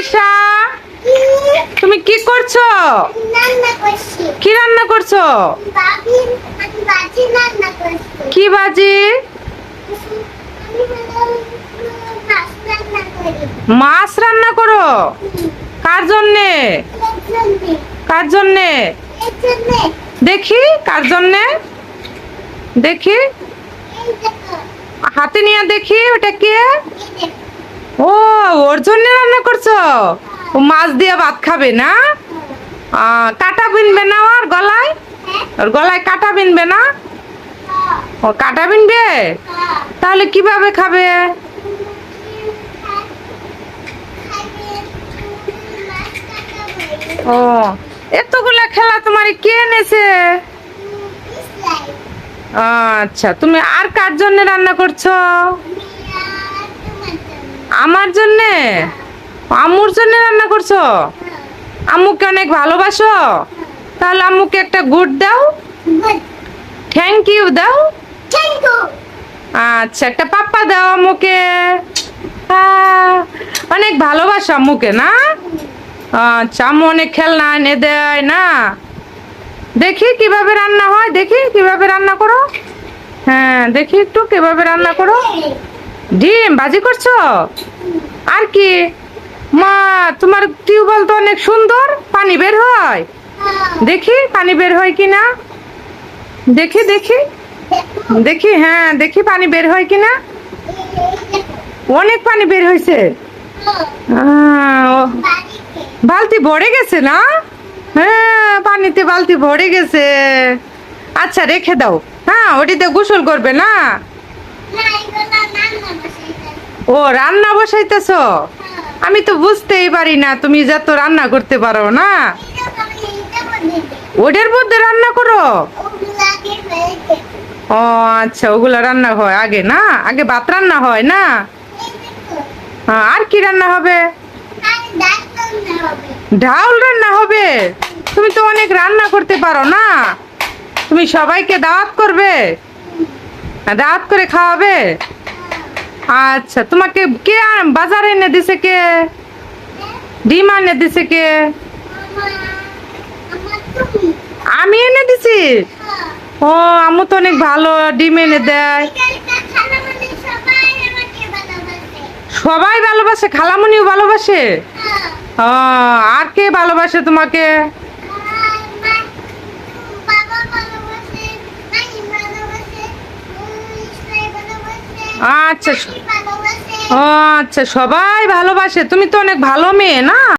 তিশা তুমি কি করছ? কি রান্না করছ? কি বাজি? মাছ রান্না করি? করো জন্যে? কার জন্যে? দেখি, কার জন্যে? দেখি। হাতে নিয়ে দেখি, ওটা কে? ওর জন্য রান্না করছ? ও মাছ দিয়ে ভাত খাবে না? কাটা বিনবে না ওর গলায়? ওর গলায় কাটা বিনবে না? ও কাটা বিনবে? তাহলে কীভাবে খাবে? ও, এতগুলা খেলা তোমার কে এনেছে? আচ্ছা তুমি আর কার জন্য রান্না করছ? আমার জন্যে? আম্মুর জন্য রান্না করছ? আম্মুকে অনেক ভালোবাসো? তাহলে আম্মুকে একটা গুড দাও। থ্যাংক ইউ দাও। আচ্ছা একটা পাপ্পা দাও আম্মুকে। অনেক ভালোবাসো আম্মুকে না? আচ্ছা আম্মু অনেক খেলনা এনে দেয় না? দেখি কীভাবে রান্না হয় দেখি কীভাবে রান্না করো। হ্যাঁ দেখি একটু কীভাবে রান্না করো। ডিম, বাজি করছ? আর কি? মা, তোমার টিউবওয়েল তো অনেক সুন্দর, পানি বের হয়। দেখি, পানি বের হয় কি না? দেখি দেখি। দেখি হ্যাঁ দেখি পানি বের হয় কি না? অনেক পানি বের হয়েছে। বালতি ভরে গেছে না? হ্যাঁ পানিতে বালতি ভরে গেছে। আচ্ছা রেখে দাও। হ্যাঁ ওটিতে গোসল করবে না? ও রান্না বসাইতেছো? আমি তো বুঝতেই পারি না তুমি যত রান্না করতে পারো না। ওদের মধ্যে রান্না করো? ও আচ্ছা ওগুলা রান্না হয় আগে না? আগে ভাত রান্না হয় না? হ্যাঁ, আর কি রান্না হবে? ডাউল রান্না হবে? তুমি তো অনেক রান্না করতে পারো না। তুমি সবাইকে দাওয়াত করবে? দাওয়াত করে খাওয়াবে? আচ্ছা তোমাকে কে বাজারে এনে দিছে কে? ডিম এনে দিছে কে? আমি এনে দিছি? ও আমু তো অনেক ভালো ডিম এনে দেয়। সবাই ভালোবাসে খালামুনিও ভালোবাসে? ও, আর কে ভালোবাসে তোমাকে? আচ্ছা ও আচ্ছা সবাই ভালোবাসে। তুমি তো অনেক ভালো মেয়ে না?